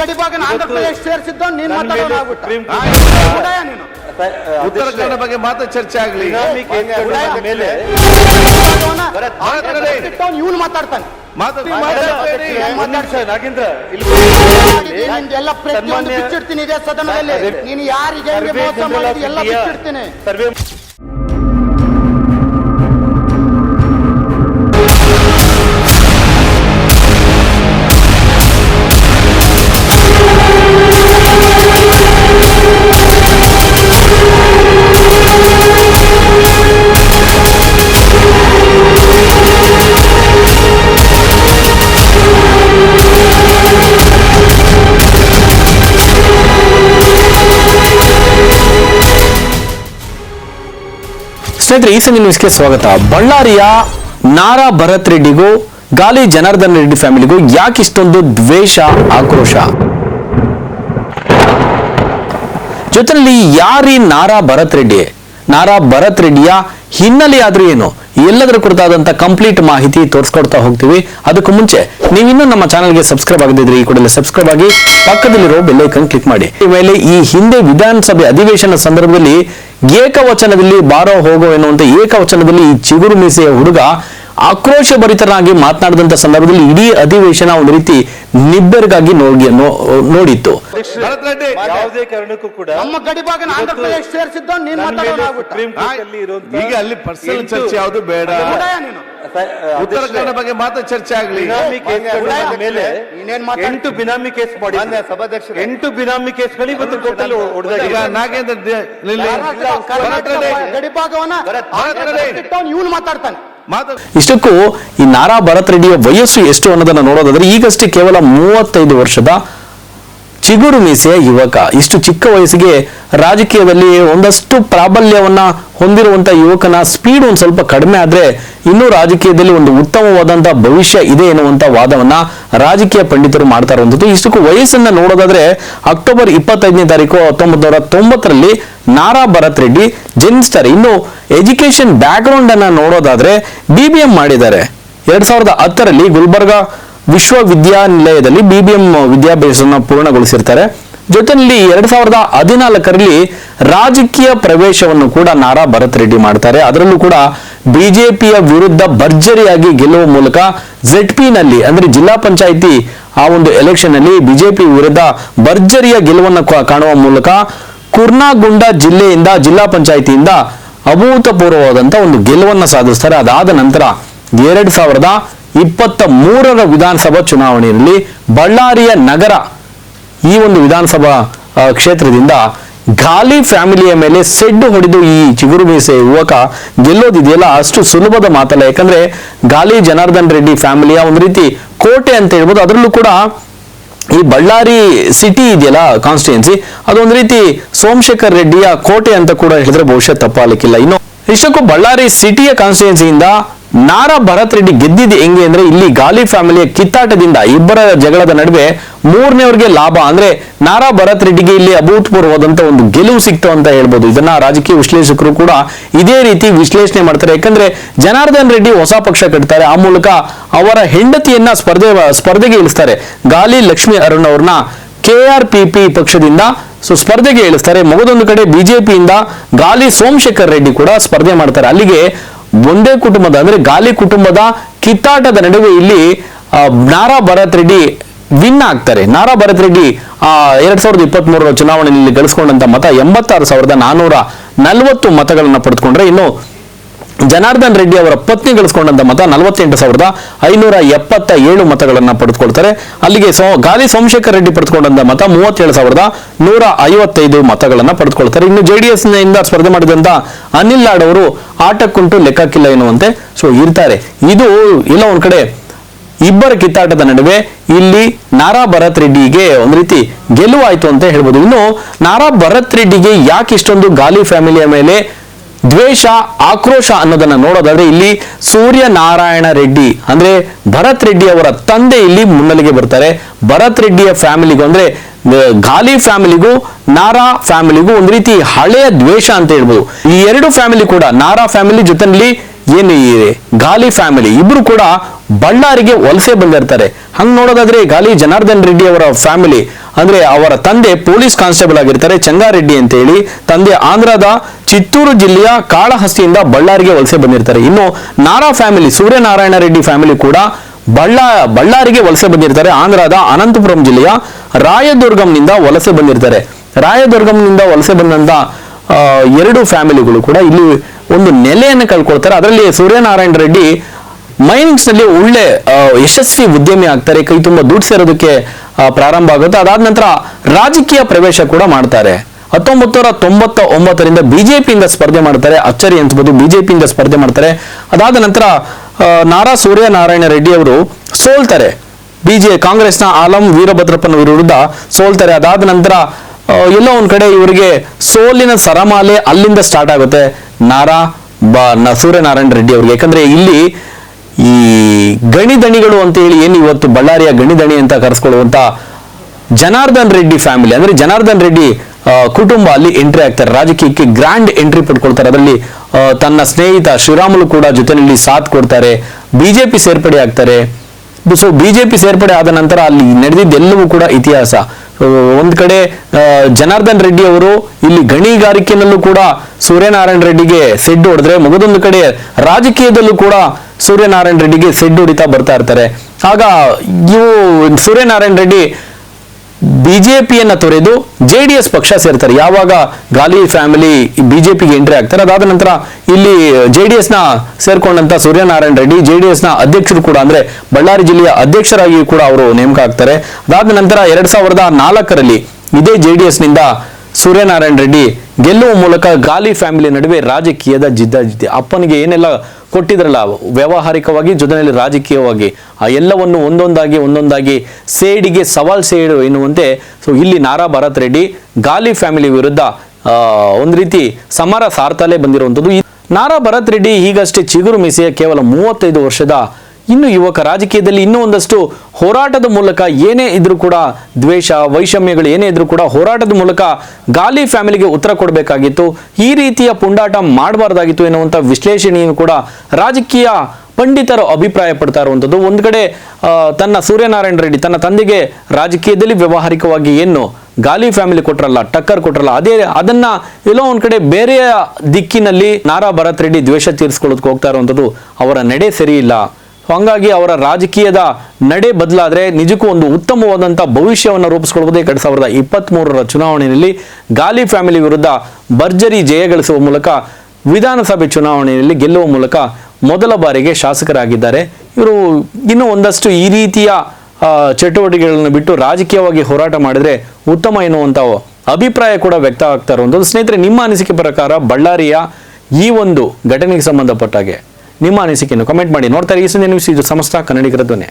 ಗಡಿಭಾಗನ ಆಂಧ್ರ ಪ್ರದೇಶ ಸೇರಿಸಿದ್ದು ನೀನ್ ಮಾತಾಡೋಣ ನೀನು. ಉತ್ತರ ಕನ್ನಡ ಬಗ್ಗೆ ಮಾತ್ರ ಚರ್ಚೆ ಆಗ್ಲಿ. ಇವನು ಮಾತಾಡ್ತಾನೆ. ಎಲ್ಲ ಪ್ರತಿಯೊಂದು ಬಿಚ್ಚಿಡ್ತೀನಿ ಇದೇ ಸದನದಲ್ಲಿ. ನೀನು ಯಾರಿಗೆ ಮೋಸ ಎಲ್ಲ ಬಿಚ್ಚಿಡ್ತೀನಿ. ಸ್ನೇಹಿತರೆ, ಈ ಸಂಜೆ ನ್ಯೂಸ್ಗೆ ಸ್ವಾಗತ. ಬಳ್ಳಾರಿಯ ನಾರಾ ಭರತ್ ರೆಡ್ಡಿಗೂ, ಗಾಲಿ ಜನಾರ್ದನ್ ರೆಡ್ಡಿ ಫ್ಯಾಮಿಲಿಗೂ ಯಾಕೆ ಇಷ್ಟೊಂದು ದ್ವೇಷ, ಆಕ್ರೋಶ? ಜೊತೆಯಲ್ಲಿ ಯಾರಿ ನಾರಾ ಭರತ್ ರೆಡ್ಡಿ? ನಾರಾ ಭರತ್ ರೆಡ್ಡಿಯ ಹಿನ್ನೆಲೆ ಆದ್ರೂ ಏನು? ಎಲ್ಲದರ ಕುರಿತಾದಂತ ಕಂಪ್ಲೀಟ್ ಮಾಹಿತಿ ತೋರಿಸ್ಕೊಡ್ತಾ ಹೋಗ್ತೀವಿ. ಅದಕ್ಕೂ ಮುಂಚೆ, ನೀವಿನ್ನೂ ನಮ್ಮ ಚಾನಲ್ಗೆ ಸಬ್ಸ್ಕ್ರೈಬ್ ಆಗದಿದ್ರೆ ಈ ಕೂಡಲೇ ಸಬ್ಸ್ಕ್ರೈಬ್ ಆಗಿ ಪಕ್ಕದಲ್ಲಿರೋ ಬೆಲ್ಲೈಕನ್ ಕ್ಲಿಕ್ ಮಾಡಿ. ಈ ಮೇಲೆ ಈ ಹಿಂದೆ ವಿಧಾನಸಭೆ ಅಧಿವೇಶನ ಸಂದರ್ಭದಲ್ಲಿ ಏಕವಚನದಲ್ಲಿ ಬಾರೋ ಹೋಗೋ ಎನ್ನುವಂತ ಏಕವಚನದಲ್ಲಿ ಈ ಚಿಗುರು ಮೀಸೆಯ ಹುಡುಗ ಆಕ್ರೋಶ ಭರಿತನಾಗಿ ಮಾತನಾಡಿದಂತ ಸಂದರ್ಭದಲ್ಲಿ ಇಡೀ ಅಧಿವೇಶನ ಒಂದು ರೀತಿ ನಿಬ್ಬೆರಗಾಗಿ ನೋಡಿ ನೋ- ನೋಡಿತ್ತು. ಯಾವುದೇ ಕಾರಣಕ್ಕೂ ಕೂಡ ನಮ್ಮ ಗಡಿಭಾಗನ ಆಂಧ್ರ ಪ್ರದೇಶ ಸೇರಿಸಿದ್ದು ನೀನ್ ಈಗ ಅಲ್ಲಿ ಪರ್ಸನಲ್ ಚರ್ಚೆ ಯಾವುದು ಬೇಡ. ಉತ್ತರ ಕನ್ನಡ ಬಗ್ಗೆ ಮಾತ್ರ ಚರ್ಚೆ ಆಗ್ಲಿ. ಮೇಲೆ? ಎಂಟು ಬಿನಾಮಿ ಕೇಸ್ ಮಾಡಿ ಎಂಟು ಬಿನಾಮಿ ಕೇಸ್ಗಳು ಇವತ್ತು ಕೋರ್ಟಲ್ಲಿ ಈಗ ಹೊಡೆದಾಗಿದೆ ನಾಗೇಂದ್ರ ಗಡಿಭಾಗವನ್ನ. ಇವನು ಮಾತಾಡ್ತಾನೆ. ಮಾತಾಡಿ ಇಷ್ಟಕ್ಕೂ ಈ ನಾರಾ ಭರತ್ ರೆಡ್ಡಿಯ ವಯಸ್ಸು ಎಷ್ಟು ಅನ್ನೋದನ್ನ ನೋಡೋದಾದ್ರೆ ಈಗಷ್ಟೇ ಕೇವಲ ಮೂವತ್ತೈದು ವರ್ಷದ ಚಿಗುರು ಮೀಸೆಯ ಯುವಕ. ಇಷ್ಟು ಚಿಕ್ಕ ವಯಸ್ಸಿಗೆ ರಾಜಕೀಯದಲ್ಲಿ ಒಂದಷ್ಟು ಪ್ರಾಬಲ್ಯವನ್ನ ಹೊಂದಿರುವಂತ ಯುವಕನ ಸ್ಪೀಡ್ ಒಂದು ಸ್ವಲ್ಪ ಕಡಿಮೆ ಆದ್ರೆ ಇನ್ನೂ ರಾಜಕೀಯದಲ್ಲಿ ಒಂದು ಉತ್ತಮವಾದಂತ ಭವಿಷ್ಯ ಇದೆ ಎನ್ನುವಂತ ವಾದವನ್ನ ರಾಜಕೀಯ ಪಂಡಿತರು ಮಾಡ್ತಾ ಇರುವಂತದ್ದು ಇಷ್ಟಕ್ಕೂ ವಯಸ್ಸನ್ನ ನೋಡೋದಾದ್ರೆ ಅಕ್ಟೋಬರ್ ಇಪ್ಪತ್ತೈದನೇ ತಾರೀಕು ಹತ್ತೊಂಬತ್ತು ನೂರ ತೊಂಬತ್ತರಲ್ಲಿ ನಾರಾ ಭರತ್ ರೆಡ್ಡಿ ಜನಿಸ್ತಾರೆ ಇನ್ನು ಎಜುಕೇಶನ್ ಬ್ಯಾಕ್ ಗ್ರೌಂಡ್ ಅನ್ನ ನೋಡೋದಾದ್ರೆ ಬಿಬಿಎಂ ಮಾಡಿದ್ದಾರೆ. ಎರಡ್ ಸಾವಿರದ ಹತ್ತರಲ್ಲಿ ಗುಲ್ಬರ್ಗಾ ವಿಶ್ವವಿದ್ಯಾನಿಲಯದಲ್ಲಿ ಬಿಬಿಎಂ ವಿದ್ಯಾಭ್ಯಾಸವನ್ನು ಪೂರ್ಣಗೊಳಿಸಿರ್ತಾರೆ. ಜೊತೆಯಲ್ಲಿ ಎರಡ್ ಸಾವಿರದ ಹದಿನಾಲ್ಕರಲ್ಲಿ ರಾಜಕೀಯ ಪ್ರವೇಶವನ್ನು ಕೂಡ ನಾರಾ ಭರತ್ ರೆಡ್ಡಿ ಮಾಡ್ತಾರೆ. ಅದರಲ್ಲೂ ಕೂಡ ಬಿಜೆಪಿಯ ವಿರುದ್ಧ ಭರ್ಜರಿಯಾಗಿ ಗೆಲ್ಲುವ ಮೂಲಕ ಜೆಡ್ನಲ್ಲಿ, ಅಂದ್ರೆ ಜಿಲ್ಲಾ ಪಂಚಾಯಿತಿ ಆ ಒಂದು ಎಲೆಕ್ಷನ್ ಅಲ್ಲಿ ಬಿಜೆಪಿ ವಿರುದ್ಧ ಭರ್ಜರಿಯ ಗೆಲುವನ್ನು ಕಾಣುವ ಮೂಲಕ ಕುರ್ನಾಗುಂಡ ಜಿಲ್ಲೆಯಿಂದ, ಜಿಲ್ಲಾ ಪಂಚಾಯಿತಿಯಿಂದ ಅಭೂತಪೂರ್ವವಾದಂತಹ ಒಂದು ಗೆಲುವನ್ನು ಸಾಧಿಸ್ತಾರೆ. ಅದಾದ ನಂತರ ಎರಡ್ ಸಾವಿರದ ಇಪ್ಪತ್ತ ಮೂರರ ವಿಧಾನಸಭಾ ಚುನಾವಣೆಯಲ್ಲಿ ಬಳ್ಳಾರಿಯ ನಗರ ಈ ಒಂದು ವಿಧಾನಸಭಾ ಕ್ಷೇತ್ರದಿಂದ ಗಾಲಿ ಫ್ಯಾಮಿಲಿಯ ಮೇಲೆ ಸೆಡ್ಡು ಹೊಡೆದು ಈ ಚಿಗುರು ಮೀಸೆ ಯುವಕ ಗೆಲ್ಲೋದಿದೆಯಲ್ಲ ಅಷ್ಟು ಸುಲಭದ ಮಾತಲ್ಲ. ಯಾಕಂದ್ರೆ ಗಾಲಿ ಜನಾರ್ದನ್ ರೆಡ್ಡಿ ಫ್ಯಾಮಿಲಿಯ ಒಂದು ರೀತಿ ಕೋಟೆ ಅಂತ ಹೇಳ್ಬೋದು. ಅದರಲ್ಲೂ ಕೂಡ ಈ ಬಳ್ಳಾರಿ ಸಿಟಿ ಇದೆಯಲ್ಲ ಕಾನ್ಸ್ಟಿಟ್ಯೂನ್ಸಿ ಅದೊಂದು ರೀತಿ ಸೋಮಶೇಖರ್ ರೆಡ್ಡಿಯ ಕೋಟೆ ಅಂತ ಕೂಡ ಹೇಳಿದ್ರೆ ಬಹುಶಃ ತಪ್ಪಾಗಲಿಕ್ಕಿಲ್ಲ. ಇನ್ನು, ಇಷ್ಟಕ್ಕೂ ಬಳ್ಳಾರಿ ಸಿಟಿಯ ಕಾನ್ಸ್ಟಿಟ್ಯೂನ್ಸಿಯಿಂದ ನಾರಾ ಭರತ್ ರೆಡ್ಡಿ ಗೆದ್ದಿದ್ದು ಹೆಂಗೆ ಅಂದ್ರೆ ಇಲ್ಲಿ ಗಾಲಿ ಫ್ಯಾಮಿಲಿಯ ಕಿತ್ತಾಟದಿಂದ ಇಬ್ಬರ ಜಗಳದ ನಡುವೆ ಮೂರನೇವರಿಗೆ ಲಾಭ ಅಂದ್ರೆ ನಾರಾ ಭರತ್ ರೆಡ್ಡಿಗೆ ಇಲ್ಲಿ ಅಭೂತಪೂರ್ವವಾದಂತ ಒಂದು ಗೆಲುವು ಸಿಕ್ತು ಅಂತ ಹೇಳ್ಬೋದು. ಇದನ್ನ ರಾಜಕೀಯ ವಿಶ್ಲೇಷಕರು ಕೂಡ ಇದೇ ರೀತಿ ವಿಶ್ಲೇಷಣೆ ಮಾಡ್ತಾರೆ. ಯಾಕಂದ್ರೆ ಜನಾರ್ದನ್ ರೆಡ್ಡಿ ಹೊಸ ಪಕ್ಷ ಕಟ್ತಾರೆ. ಆ ಮೂಲಕ ಅವರ ಹೆಂಡತಿಯನ್ನ ಸ್ಪರ್ಧೆ ಸ್ಪರ್ಧೆಗೆ ಇಳಿಸ್ತಾರೆ. ಗಾಲಿ ಲಕ್ಷ್ಮಿ ಅರುಣ್ ಅವ್ರನ್ನ ಕೆ ಆರ್ ಪಿ ಪಿ ಪಕ್ಷದಿಂದ ಸೊ, ಸ್ಪರ್ಧೆಗೆ ಇಳಿಸ್ತಾರೆ. ಮಗದೊಂದು ಕಡೆ ಬಿಜೆಪಿಯಿಂದ ಗಾಲಿ ಸೋಮಶೇಖರ್ ರೆಡ್ಡಿ ಕೂಡ ಸ್ಪರ್ಧೆ ಮಾಡ್ತಾರೆ. ಅಲ್ಲಿಗೆ ಒಂದೇ ಕುಟುಂಬದ, ಅಂದ್ರೆ ಗಾಲಿ ಕುಟುಂಬದ ಕಿತ್ತಾಟದ ನಡುವೆ ಇಲ್ಲಿ ನಾರಾ ಭರತ್ ರೆಡ್ಡಿ ವಿನ್ ಆಗ್ತಾರೆ. ನಾರಾ ಭರತ್ ರೆಡ್ಡಿ, ಆ, ಎರಡ್ ಸಾವಿರದ ಇಪ್ಪತ್ತ್ ಮೂರರ ಚುನಾವಣೆಯಲ್ಲಿ ಗಳಿಸ್ಕೊಂಡಂತ ಮತ ಎಂಬತ್ತಾರು ಸಾವಿರದ ನಾನೂರ ನಲವತ್ತು ಮತಗಳನ್ನ ಪಡೆದುಕೊಂಡ್ರೆ ಇನ್ನು ಜನಾರ್ದನ್ ರೆಡ್ಡಿ ಅವರ ಪತ್ನಿ ಗಳಿಸ್ಕೊಂಡಂತ ಮತ ನಲವತ್ತೆಂಟು ಸಾವಿರದ ಐನೂರ ಎಪ್ಪತ್ತ ಏಳು ಮತಗಳನ್ನು ಪಡೆದುಕೊಳ್ತಾರೆ. ಅಲ್ಲಿಗೆ ಸೋ ಗಾಲಿ ಸೋಮಶೇಖರ್ ರೆಡ್ಡಿ ಪಡೆದುಕೊಂಡಂತ ಮತ ಮೂವತ್ತೇಳು ಸಾವಿರದ ನೂರ ಐವತ್ತೈದು ಮತಗಳನ್ನು ಪಡೆದುಕೊಳ್ತಾರೆ. ಇನ್ನು ಜೆಡಿಎಸ್ನಿಂದ ಸ್ಪರ್ಧೆ ಮಾಡಿದಂತ ಅನಿಲ್ ಲಾಡ್ ಅವರು ಆಟಕ್ಕುಂಟು ಲೆಕ್ಕಕ್ಕಿಲ್ಲ ಎನ್ನುವಂತೆ ಸೊ ಇರ್ತಾರೆ. ಇದು ಇಲ್ಲ ಒಂದ್ ಕಡೆ, ಇಬ್ಬರ ಕಿತ್ತಾಟದ ನಡುವೆ ಇಲ್ಲಿ ನಾರಾ ಭರತ್ ರೆಡ್ಡಿಗೆ ಒಂದು ರೀತಿ ಗೆಲುವಾಯ್ತು ಅಂತ ಹೇಳ್ಬೋದು. ಇನ್ನು ನಾರಾ ಭರತ್ ರೆಡ್ಡಿಗೆ ಯಾಕೆ ಇಷ್ಟೊಂದು ಗಾಲಿ ಫ್ಯಾಮಿಲಿಯ ಮೇಲೆ ದ್ವೇಷ, ಆಕ್ರೋಶ ಅನ್ನೋದನ್ನ ನೋಡೋದಾದ್ರೆ ಇಲ್ಲಿ ಸೂರ್ಯ ನಾರಾಯಣ ರೆಡ್ಡಿ, ಅಂದ್ರೆ ಭರತ್ ರೆಡ್ಡಿ ಅವರ ತಂದೆ ಇಲ್ಲಿ ಮುನ್ನೆಲೆಗೆ ಬರ್ತಾರೆ. ಭರತ್ ರೆಡ್ಡಿಯ ಫ್ಯಾಮಿಲಿಗೂ ಅಂದ್ರೆ ಗಾಲಿ ಫ್ಯಾಮಿಲಿಗೂ, ನಾರಾ ಫ್ಯಾಮಿಲಿಗೂ ಒಂದು ರೀತಿ ಹಳೆಯ ದ್ವೇಷ ಅಂತ ಹೇಳ್ಬೋದು. ಈ ಎರಡು ಫ್ಯಾಮಿಲಿ ಕೂಡ ನಾರಾ ಫ್ಯಾಮಿಲಿ ಜೊತೆಲಿ ಏನು ಈ ಗಾಲಿ ಫ್ಯಾಮಿಲಿ ಇಬ್ರು ಕೂಡ ಬಳ್ಳಾರಿಗೆ ವಲಸೆ ಬಂದಿರ್ತಾರೆ. ಹಂಗ್ ನೋಡೋದಾದ್ರೆ ಗಾಲಿ ಜನಾರ್ದನ್ ರೆಡ್ಡಿ ಅವರ ಫ್ಯಾಮಿಲಿ ಅಂದ್ರೆ ಅವರ ತಂದೆ ಪೊಲೀಸ್ ಕಾನ್ಸ್ಟೇಬಲ್ ಆಗಿರ್ತಾರೆ ಚಂಗಾರೆಡ್ಡಿ ಅಂತ ಹೇಳಿ ತಂದೆ ಆಂಧ್ರದ ಚಿತ್ತೂರು ಜಿಲ್ಲೆಯ ಕಾಳಹಸ್ತಿಯಿಂದ ಬಳ್ಳಾರಿಗೆ ವಲಸೆ ಬಂದಿರ್ತಾರೆ. ಇನ್ನು ನಾರಾ ಫ್ಯಾಮಿಲಿ ಸೂರ್ಯನಾರಾಯಣ ರೆಡ್ಡಿ ಫ್ಯಾಮಿಲಿ ಕೂಡ ಬಳ್ಳಾ, ಬಳ್ಳಾರಿಗೆ ವಲಸೆ ಬಂದಿರ್ತಾರೆ. ಆಂಧ್ರದ ಅನಂತಪುರಂ ಜಿಲ್ಲೆಯ ರಾಯದುರ್ಗಂನಿಂದ ವಲಸೆ ಬಂದಿರ್ತಾರೆ. ರಾಯದುರ್ಗಂನಿಂದ ವಲಸೆ ಬಂದಂತ ಎರಡು ಫ್ಯಾಮಿಲಿಗಳು ಕೂಡ ಇಲ್ಲಿ ಒಂದು ನೆಲೆಯನ್ನು ಕಳ್ಕೊಳ್ತಾರೆ. ಅದರಲ್ಲಿ ಸೂರ್ಯನಾರಾಯಣ ರೆಡ್ಡಿ ಮೈನಿಂಗ್ಸ್ನಲ್ಲಿ ಒಳ್ಳೆ ಯಶಸ್ವಿ ಉದ್ಯಮಿ ಆಗ್ತಾರೆ. ಕೈ ತುಂಬ ದುಡ್ಡು ಸೇರೋದಕ್ಕೆ ಪ್ರಾರಂಭ ಆಗುತ್ತೆ. ಅದಾದ ನಂತರ ರಾಜಕೀಯ ಪ್ರವೇಶ ಕೂಡ ಮಾಡ್ತಾರೆ. ಹತ್ತೊಂಬತ್ತು ನೂರ ತೊಂಬತ್ತ ಒಂಬತ್ತರಿಂದ ಬಿಜೆಪಿಯಿಂದ ಸ್ಪರ್ಧೆ ಮಾಡ್ತಾರೆ. ಅಚ್ಚರಿ ಅನ್ಸ್ಬೋದು ಬಿಜೆಪಿಯಿಂದ ಸ್ಪರ್ಧೆ ಮಾಡ್ತಾರೆ. ಅದಾದ ನಂತರ ನಾರಾ ಸೂರ್ಯನಾರಾಯಣ ರೆಡ್ಡಿ ಅವರು ಸೋಲ್ತಾರೆ. ಬಿಜೆ ಕಾಂಗ್ರೆಸ್ನ ಆಲಂ ವೀರಭದ್ರಪ್ಪನ ವಿರುದ್ಧ ಸೋಲ್ತಾರೆ. ಅದಾದ ನಂತರ ಎಲ್ಲೋ ಒಂದ್ ಕಡೆ ಇವರಿಗೆ ಸೋಲಿನ ಸರಮಾಲೆ ಅಲ್ಲಿಂದ ಸ್ಟಾರ್ಟ್ ಆಗುತ್ತೆ. ನಾರಾ ಬಾ ಸೂರ್ಯನಾರಾಯಣ ರೆಡ್ಡಿ ಅವ್ರಿಗೆ. ಯಾಕಂದ್ರೆ ಇಲ್ಲಿ ಈ ಗಣಿದಣಿಗಳು ಅಂತ ಹೇಳಿ ಏನು ಇವತ್ತು ಬಳ್ಳಾರಿಯ ಗಣಿದಣಿ ಅಂತ ಕರೆಸ್ಕೊಳ್ಳುವಂತ ಜನಾರ್ದನ್ ರೆಡ್ಡಿ ಫ್ಯಾಮಿಲಿ ಅಂದ್ರೆ ಜನಾರ್ದನ್ ರೆಡ್ಡಿ ಕುಟುಂಬ ಅಲ್ಲಿ ಎಂಟ್ರಿ ಆಗ್ತಾರೆ. ರಾಜಕೀಯಕ್ಕೆ ಗ್ರ್ಯಾಂಡ್ ಎಂಟ್ರಿ ಪಡ್ಕೊಳ್ತಾರೆ. ಅದರಲ್ಲಿ ತನ್ನ ಸ್ನೇಹಿತ ಶ್ರೀರಾಮುಲು ಕೂಡ ಜೊತೆಯಲ್ಲಿ ಸಾಥ್ ಕೊಡ್ತಾರೆ. ಬಿಜೆಪಿ ಸೇರ್ಪಡೆ ಆಗ್ತಾರೆ. ಸೊ ಬಿಜೆಪಿ ಸೇರ್ಪಡೆ ಆದ ನಂತರ ಅಲ್ಲಿ ನಡೆದಿದ್ದೆಲ್ಲವೂ ಕೂಡ ಇತಿಹಾಸ. ಒಂದ್ ಕಡೆ ಜನಾರ್ದನ್ ರೆಡ್ಡಿ ಅವರು ಇಲ್ಲಿ ಗಣಿಗಾರಿಕೆನಲ್ಲೂ ಕೂಡ ಸೂರ್ಯನಾರಾಯಣ ರೆಡ್ಡಿಗೆ ಸೆಡ್ ಹೊಡೆದ್ರೆ ಮಗದೊಂದು ಕಡೆ ರಾಜಕೀಯದಲ್ಲೂ ಕೂಡ ಸೂರ್ಯನಾರಾಯಣ ರೆಡ್ಡಿಗೆ ಸೆಡ್ ಹೊಡಿತಾ ಬರ್ತಾ ಇರ್ತಾರೆ. ಆಗ ಇವು ಸೂರ್ಯನಾರಾಯಣ ರೆಡ್ಡಿ ಬಿಜೆಪಿಯನ್ನ ತೊರೆದು ಜೆ ಡಿ ಎಸ್ ಪಕ್ಷ ಸೇರ್ತಾರೆ. ಯಾವಾಗ ಗಾಲಿ ಫ್ಯಾಮಿಲಿ ಬಿಜೆಪಿಗೆ ಎಂಟ್ರಿ ಆಗ್ತಾರೆ, ಅದಾದ ನಂತರ ಇಲ್ಲಿ ಜೆ ಡಿ ಎಸ್ನ ಸೇರ್ಕೊಂಡಂತ ಸೂರ್ಯನಾರಾಯಣ ರೆಡ್ಡಿ, ಜೆ ಡಿ ಎಸ್ನ ಅಧ್ಯಕ್ಷರು ಕೂಡ ಅಂದ್ರೆ ಬಳ್ಳಾರಿ ಜಿಲ್ಲೆಯ ಅಧ್ಯಕ್ಷರಾಗಿ ಕೂಡ ಅವರು ನೇಮಕ ಆಗ್ತಾರೆ ಅದಾದ ನಂತರ ಎರಡ್ ಸಾವಿರದ ನಾಲ್ಕರಲ್ಲಿ ಇದೇ ಜೆ ಡಿ ಎಸ್ನಿಂದ ಸೂರ್ಯನಾರಾಯಣ ರೆಡ್ಡಿ ಗೆಲ್ಲುವ ಮೂಲಕ ಗಾಲಿ ಫ್ಯಾಮಿಲಿ ನಡುವೆ ರಾಜಕೀಯದ ಜಿದ್ದಾಜಿದ್ದಿ. ಅಪ್ಪನಿಗೆ ಏನೆಲ್ಲ ಕೊಟ್ಟಿದ್ರಲ್ಲ, ವ್ಯಾವಹಾರಿಕವಾಗಿ, ಜೊತೆಯಲ್ಲಿ ರಾಜಕೀಯವಾಗಿ, ಆ ಎಲ್ಲವನ್ನು ಒಂದೊಂದಾಗಿ ಒಂದೊಂದಾಗಿ ಸೇಡಿಗೆ ಸವಾಲ್ ಸೇಡು ಎನ್ನುವಂತೆ ಸೊ ಇಲ್ಲಿ ನಾರಾ ಭರತ್ ರೆಡ್ಡಿ, ಗಾಲಿ ಫ್ಯಾಮಿಲಿ ವಿರುದ್ಧ ಒಂದು ರೀತಿ ಸಮರ ಸಾರ್ತಲೇ ಬಂದಿರುವಂಥದ್ದು. ನಾರಾ ಭರತ್ ರೆಡ್ಡಿ ಈಗಷ್ಟೇ ಚಿಗುರು ಮೀಸೆಯ ಕೇವಲ ಮೂವತ್ತೈದು ವರ್ಷದ ಇನ್ನು ಯುವಕ ರಾಜಕೀಯದಲ್ಲಿ ಇನ್ನೂ ಒಂದಷ್ಟು ಹೋರಾಟದ ಮೂಲಕ ಏನೇ ಇದ್ರೂ ಕೂಡ ದ್ವೇಷ, ವೈಷಮ್ಯಗಳು ಏನೇ ಇದ್ರೂ ಕೂಡ ಹೋರಾಟದ ಮೂಲಕ ಗಾಲಿ ಫ್ಯಾಮಿಲಿಗೆ ಉತ್ತರ ಕೊಡಬೇಕಾಗಿತ್ತು. ಈ ರೀತಿಯ ಪುಂಡಾಟ ಮಾಡಬಾರ್ದಾಗಿತ್ತು ಎನ್ನುವಂಥ ವಿಶ್ಲೇಷಣೆಯನ್ನು ಕೂಡ ರಾಜಕೀಯ ಪಂಡಿತರು ಅಭಿಪ್ರಾಯ ಪಡ್ತಾ ಇರುವಂಥದ್ದು. ಒಂದು ಕಡೆ ತನ್ನ ಸೂರ್ಯನಾರಾಯಣ ರೆಡ್ಡಿ ತನ್ನ ತಂದೆಗೆ ರಾಜಕೀಯದಲ್ಲಿ ವ್ಯವಹಾರಿಕವಾಗಿ ಏನು ಗಾಲಿ ಫ್ಯಾಮಿಲಿ ಕೊಟ್ರಲ್ಲ, ಟಕ್ಕರ್ ಕೊಟ್ರಲ್ಲ, ಅದೇ ಅದನ್ನ ಎಲ್ಲೋ ಒಂದ್ ಕಡೆ ಬೇರೆಯ ದಿಕ್ಕಿನಲ್ಲಿ ನಾರಾ ಭರತ್ ರೆಡ್ಡಿ ದ್ವೇಷ ತೀರಿಸ್ಕೊಳ್ಳೋದಕ್ಕೆ ಹೋಗ್ತಾ ಇರುವಂಥದ್ದು ಅವರ ನಡೆ ಸರಿ ಇಲ್ಲ. ಹಂಗಾಗಿ ಅವರ ರಾಜಕೀಯದ ನಡೆ ಬದಲಾದ್ರೆ ನಿಜಕ್ಕೂ ಒಂದು ಉತ್ತಮವಾದಂಥ ಭವಿಷ್ಯವನ್ನು ರೂಪಿಸ್ಕೊಳ್ಬೋದು ಎರಡು ಸಾವಿರದ ಇಪ್ಪತ್ತ್ ಮೂರರ ಚುನಾವಣೆಯಲ್ಲಿ ಗಾಲಿ ಫ್ಯಾಮಿಲಿ ವಿರುದ್ಧ ಭರ್ಜರಿ ಜಯ ಗಳಿಸುವ ಮೂಲಕ ವಿಧಾನಸಭೆ ಚುನಾವಣೆಯಲ್ಲಿ ಗೆಲ್ಲುವ ಮೂಲಕ ಮೊದಲ ಬಾರಿಗೆ ಶಾಸಕರಾಗಿದ್ದಾರೆ. ಇವರು ಇನ್ನೂ ಒಂದಷ್ಟು ಈ ರೀತಿಯ ಚಟುವಟಿಕೆಗಳನ್ನು ಬಿಟ್ಟು ರಾಜಕೀಯವಾಗಿ ಹೋರಾಟ ಮಾಡಿದ್ರೆ ಉತ್ತಮ ಎನ್ನುವಂಥ ಅಭಿಪ್ರಾಯ ಕೂಡ ವ್ಯಕ್ತ ಆಗ್ತಾ ಇರುವಂಥದ್ದು ಸ್ನೇಹಿತರೆ, ನಿಮ್ಮ ಅನಿಸಿಕೆ ಪ್ರಕಾರ ಬಳ್ಳಾರಿಯ ಈ ಒಂದು ಘಟನೆಗೆ ಸಂಬಂಧಪಟ್ಟ ಹಾಗೆ ನಿಮ್ಮ ಅನಿಸಿಕೆಯನ್ನು ಕಮೆಂಟ್ ಮಾಡಿ. ನೋಡ್ತಾರೆ ಈ ಸಂಜೆ ನ್ಯೂಸ್ ಇದು ಸಮಸ್ತ ಕನ್ನಡಿಗರ ಧ್ವನಿ.